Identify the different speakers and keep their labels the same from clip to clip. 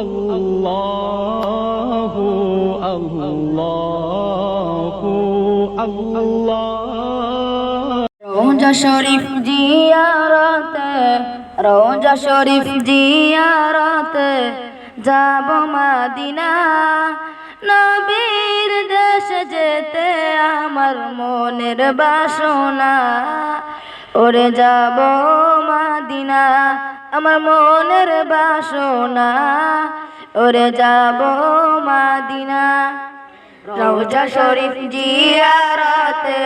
Speaker 1: الله الله الله
Speaker 2: রোজা শরীফ জিয়ারতে রোজা শরীফ জিয়ারতে যাব মাদিনা নবীর দেশ যেতে আমার মনের বাসনা ওরে যাব মাদিনা আমার মনের বাসনা, ওরে যাব মাদিনা। রৌজা শরীফ জিয়ারতে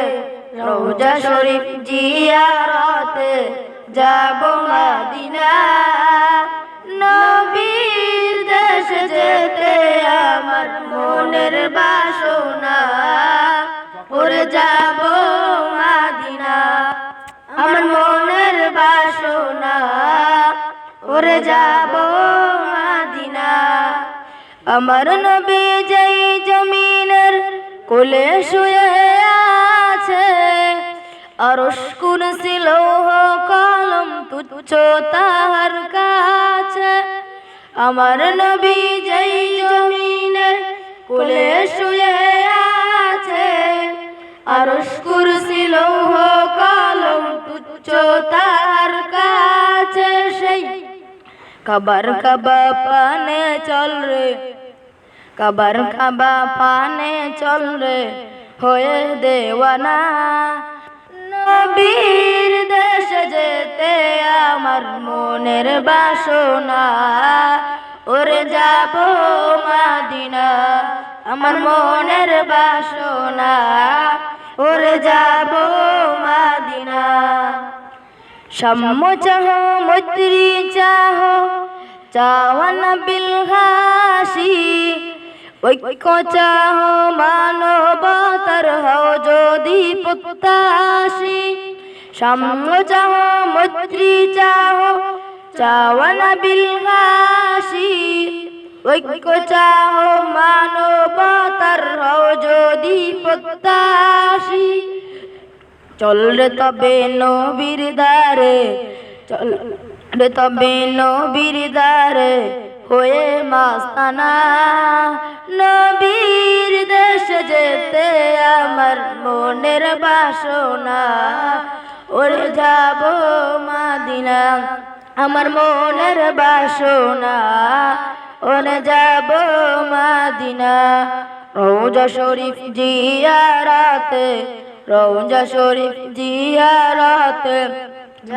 Speaker 2: রৌজা শরীফ জিয়ারতে যাব মাদিনা। নবীর দেশ যেতে আমার মনের বাসনা ওরে যাব মাদিনা। আমার নবী যেই জমিনের কোলে শুয়ে আছে, আরশ কুরসি, লৌহ কলম, তুচ্ছ তাহার কাছে। আমার নবী যেই জমিনের কোলে শুয়ে আছে, আরশ কুরসি, লৌহ কবর খাবা পানে চল রে কবর খাবা পানে চল রে হয়ে দেওয়ানা নবীর দেশ যেতে আমার মনের বাসনা ওরে যাব মাদিনা আমার মনের বাসনা ওরে যাব মাদিনা সাম্য চাহ মৈত্রী চাহ চাওয়ান বিল ঘাসি, ঐক্য চাহ মানবতার হও যদি প্রত্যাশী। সাম্য চাহ মৈত্রী চাহ চাওয়ান বিল ঘাসি, ঐক্য চাহ মানবতার হও যদি প্রত্যাশী। চল রে তবে নবীর দারে চল রে তবে নবীর দারে হয়ে মাস্তানা, নবীর দেশ যেতে আমার মনের বাসনা। ওরে যাব মাদিনা, আমার মনের বাসনা। ওরে যাব মাদিনা রোজা শরীফ জিয়ারাতে রোজা শরীফ জিয়ারাতে।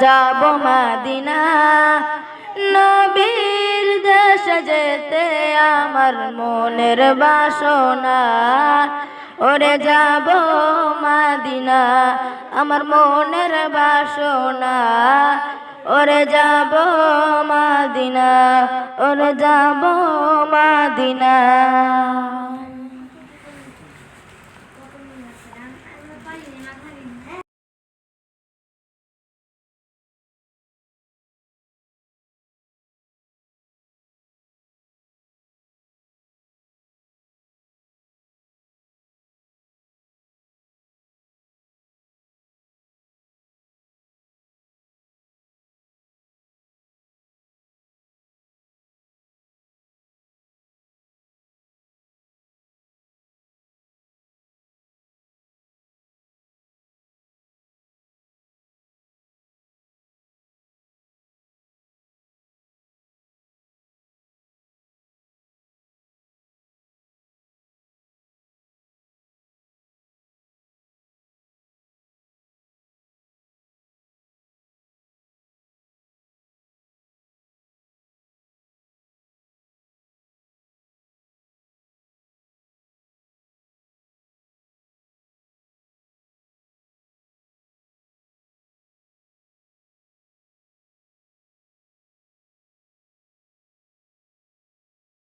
Speaker 2: যাব মাদিনা। নবীর দেশ যেতে আমার মনের বাসনা। ওরে যাব মাদিনা, আমার মনের বাসনা। ওরে যাব মাদিনা, ওরে যাব মাদিনা।